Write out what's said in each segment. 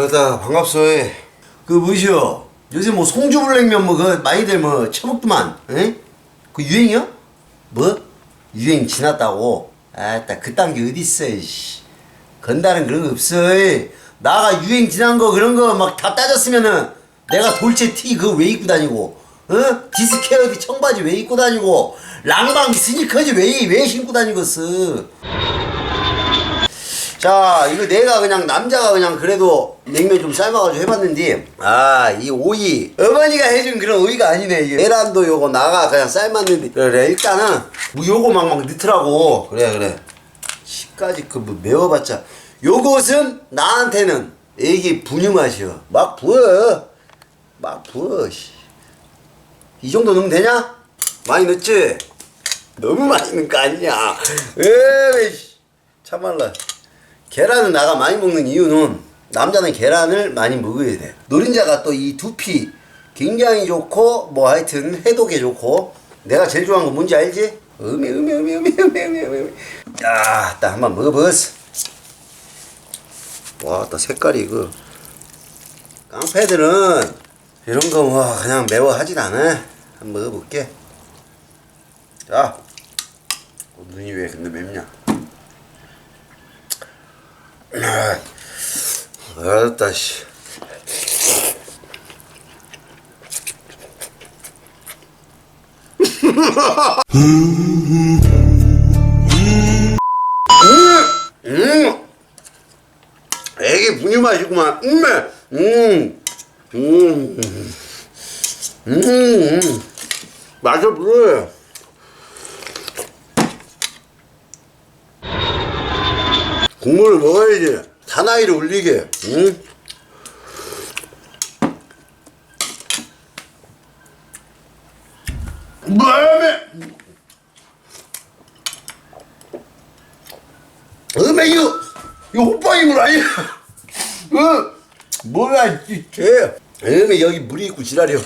그러다 반갑소. 그 뭐시여? 요새 뭐 송주불냉면 뭐 그 많이들 뭐 처먹더만. 에? 그 유행이야? 뭐? 유행 지났다고? 아따 그딴 게 어딨어. 씨. 건달은 그런 거 없어. 나가 유행 지난 거 그런 거 막 다 따졌으면은 내가 돌체 티 그거 왜 입고 다니고? 어? 디스케어디 청바지 왜 입고 다니고? 랑방 스니커즈 왜, 왜 신고 다니겠어? 자, 이거 내가 그냥 남자가 그냥 그래도 냉면 좀 삶아가지고 해봤는데, 아, 이 오이. 어머니가 해준 그런 오이가 아니네. 이게 계란도 요거 나가 그냥 삶았는데. 그래, 일단은 뭐 요거 막막 넣더라고. 그래, 그래. 시까지 그 뭐 매워봤자. 요것은 나한테는 애기 분유 맛이여. 막 부어. 막 부어, 씨. 이 정도 넣으면 되냐? 많이 넣지? 너무 많이 넣은 거 아니냐? 에이, 씨. 참말라. 계란은 나가 많이 먹는 이유는 남자는 계란을 많이 먹어야 돼. 노린자가 또 이 두피 굉장히 좋고 뭐 하여튼 해독에 좋고 내가 제일 좋아하는 거 뭔지 알지? 음이 음이 음이 음이 음이 음이 음이 야, 딱 한번 먹어봤어. 와, 또 색깔이 이거 깡패들은 이런 거뭐 그냥 매워 하진 않아. 한번 먹어볼게. 자, 어, 눈이 왜 근데 맵냐? 알았다 씨. 음, 음, 애기 분유 맛이구만. 음, 음, 음, 음, 음, 맛있어 보여. 국물을 먹어야지. 사나이를 울리게. 응? 뭐하면 음에 이거 이거 호빠이물 아니야? 어? 뭐야 이게? 음에 여기 물이 있고 지랄이요.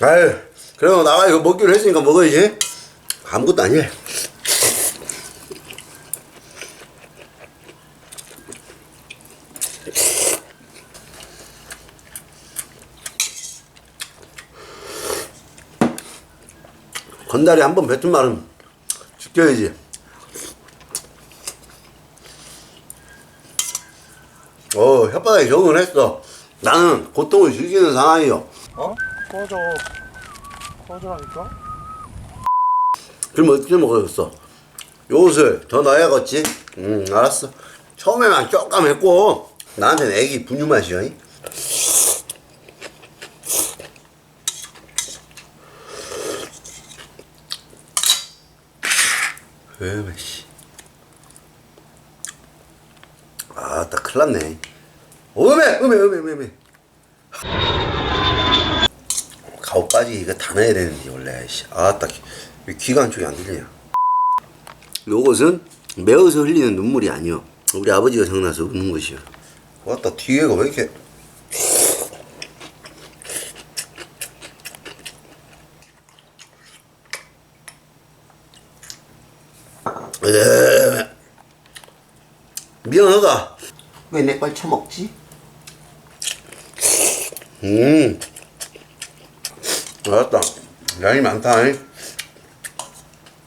아유, 그럼 나가 이거 먹기로 했으니까 먹어야지. 아무것도 아니야. 건달이 한 번 뱉은 말은 지켜야지. 어, 혓바닥에 적응을 했어. 나는 고통을 즐기는 상황이요. 어? 꺼져. 꺼져라니까? 그럼 어떻게 먹어줬어? 요것을 더 넣어야겠지? 응, 알았어. 처음에만 조금 했고, 나한테는 애기 분유 맛이야. 이? 씨. 아, 딱 큰일 났네. 음에, 음에, 음에, 음에, 음에. 가오 빠지 이거 다 넣어야 되는데 원래 씨. 아딱 귀가 한쪽이 안 들리냐 요것은 매워서 흘리는 눈물이 아니요 우리 아버지가 생각나서 우는 것이요 왔다 뒤에가 왜 이렇게 에 미안하다 왜 내 걸 처먹지? 음 알았다. 양이 많다. 잉?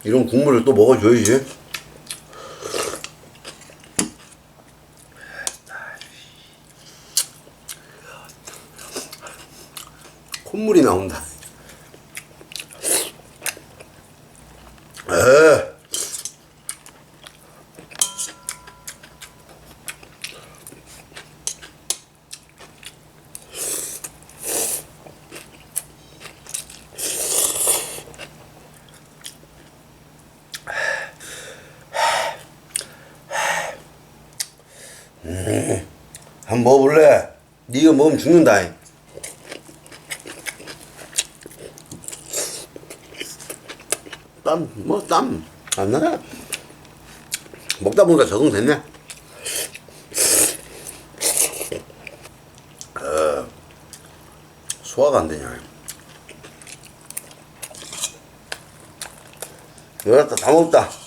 이런 국물을 또 먹어줘야지. 콧물이 나온다. 에. 한번 먹어볼래? 네가 먹으면 죽는다. 잉. 땀, 뭐, 땀, 안 나? 먹다 보니까 적응됐네. 어, 소화가 안 되냐. 열었다, 다 먹었다.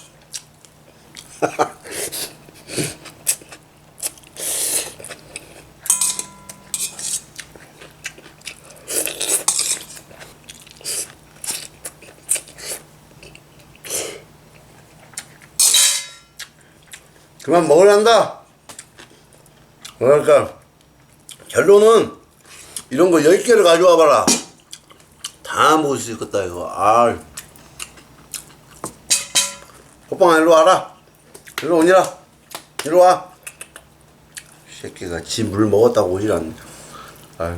그만 먹으란다. 그러니까 결론은 이런 거 10개를 가져와 봐라. 다 먹을 수 있겠다 이거. 아. 호빵아 일로 와라. 일로 오니라. 일로 와. 이 새끼가 지 물 먹었다고 오질 않네. 아유.